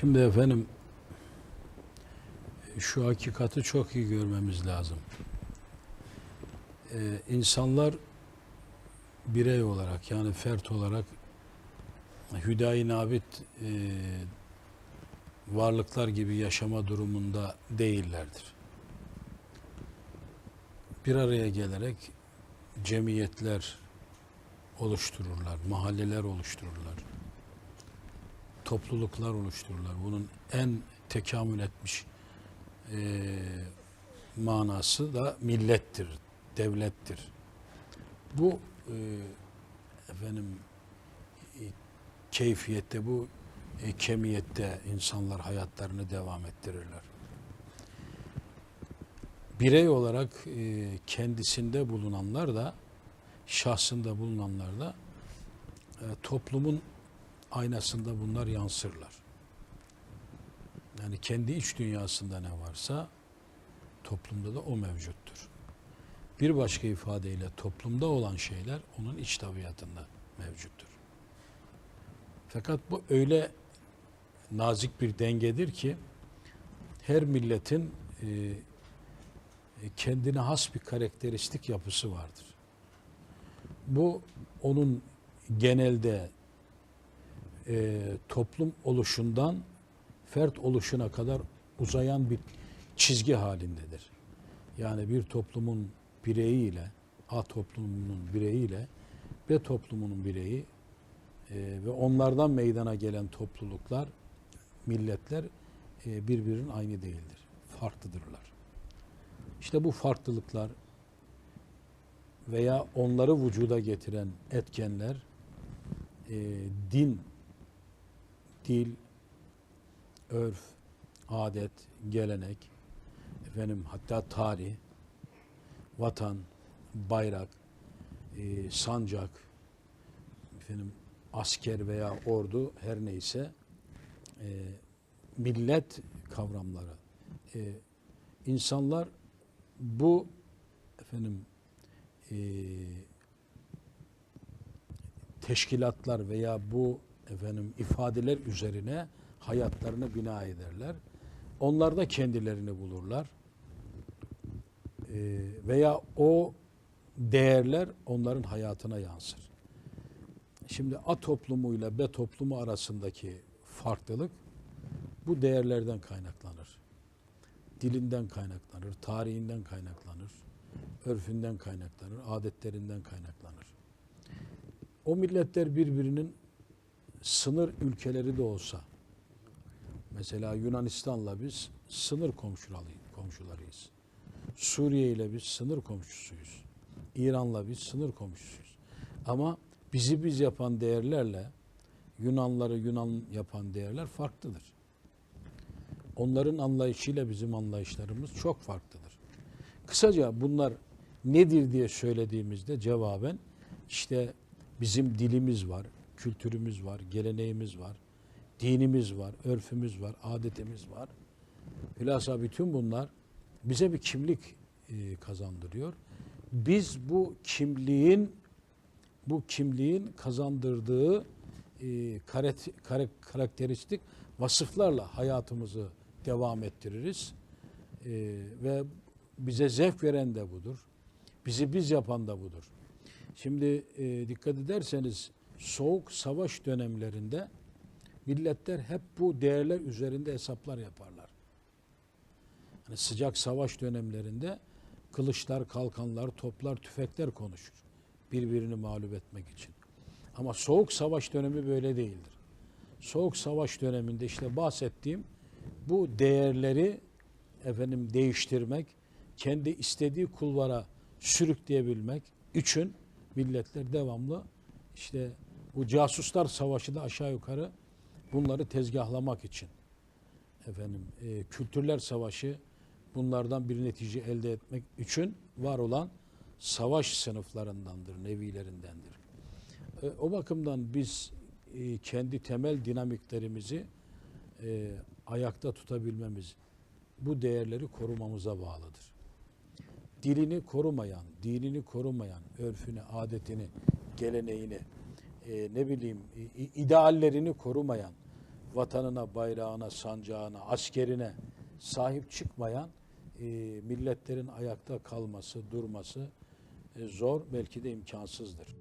Şimdi efendim şu hakikati çok iyi görmemiz lazım. Ee, insanlar birey olarak yani fert olarak hüdayi nabit e, varlıklar gibi yaşama durumunda değillerdir. Bir araya gelerek cemiyetler oluştururlar, mahalleler oluştururlar topluluklar oluştururlar. Bunun en tekamül etmiş e, manası da millettir, devlettir. Bu e, efendim e, keyfiyette, bu e, kemiyette insanlar hayatlarını devam ettirirler. Birey olarak e, kendisinde bulunanlar da, şahsında bulunanlar da e, toplumun aynasında bunlar yansırlar. Yani kendi iç dünyasında ne varsa toplumda da o mevcuttur. Bir başka ifadeyle toplumda olan şeyler onun iç tabiatında mevcuttur. Fakat bu öyle nazik bir dengedir ki her milletin e, kendine has bir karakteristik yapısı vardır. Bu onun genelde e, toplum oluşundan fert oluşuna kadar uzayan bir çizgi halindedir. Yani bir toplumun bireyiyle, A toplumunun bireyiyle B toplumunun bireyi e, ve onlardan meydana gelen topluluklar, milletler e, birbirinin aynı değildir. Farklıdırlar. İşte bu farklılıklar veya onları vücuda getiren etkenler e, din dil, örf, adet, gelenek, efendim hatta tarih, vatan, bayrak, e, sancak, efendim asker veya ordu her neyse e, millet kavramları. E, insanlar bu efendim e, teşkilatlar veya bu efendim ifadeler üzerine hayatlarını bina ederler. Onlar da kendilerini bulurlar. Ee, veya o değerler onların hayatına yansır. Şimdi A toplumuyla B toplumu arasındaki farklılık bu değerlerden kaynaklanır. Dilinden kaynaklanır, tarihinden kaynaklanır, örfünden kaynaklanır, adetlerinden kaynaklanır. O milletler birbirinin sınır ülkeleri de olsa mesela Yunanistan'la biz sınır komşularıyız. Suriye ile biz sınır komşusuyuz. İran'la biz sınır komşusuyuz. Ama bizi biz yapan değerlerle Yunanları Yunan yapan değerler farklıdır. Onların anlayışıyla bizim anlayışlarımız çok farklıdır. Kısaca bunlar nedir diye söylediğimizde cevaben işte bizim dilimiz var, kültürümüz var, geleneğimiz var, dinimiz var, örfümüz var, adetimiz var. Hülasa bütün bunlar bize bir kimlik e, kazandırıyor. Biz bu kimliğin bu kimliğin kazandırdığı e, karakteristik vasıflarla hayatımızı devam ettiririz. E, ve bize zevk veren de budur. Bizi biz yapan da budur. Şimdi dikkat ederseniz soğuk savaş dönemlerinde milletler hep bu değerler üzerinde hesaplar yaparlar. Yani sıcak savaş dönemlerinde kılıçlar, kalkanlar, toplar, tüfekler konuşur. Birbirini mağlup etmek için. Ama soğuk savaş dönemi böyle değildir. Soğuk savaş döneminde işte bahsettiğim bu değerleri efendim değiştirmek, kendi istediği kulvara sürükleyebilmek için milletler devamlı işte bu casuslar savaşı da aşağı yukarı bunları tezgahlamak için. Efendim e, kültürler savaşı bunlardan bir netice elde etmek için var olan savaş sınıflarındandır, nevilerindendir. E, o bakımdan biz e, kendi temel dinamiklerimizi e, ayakta tutabilmemiz, bu değerleri korumamıza bağlıdır. Dilini korumayan, dinini korumayan, örfünü, adetini, geleneğini, e, ne bileyim ideallerini korumayan vatanına, bayrağına, sancağına, askerine sahip çıkmayan e, milletlerin ayakta kalması, durması e, zor, belki de imkansızdır.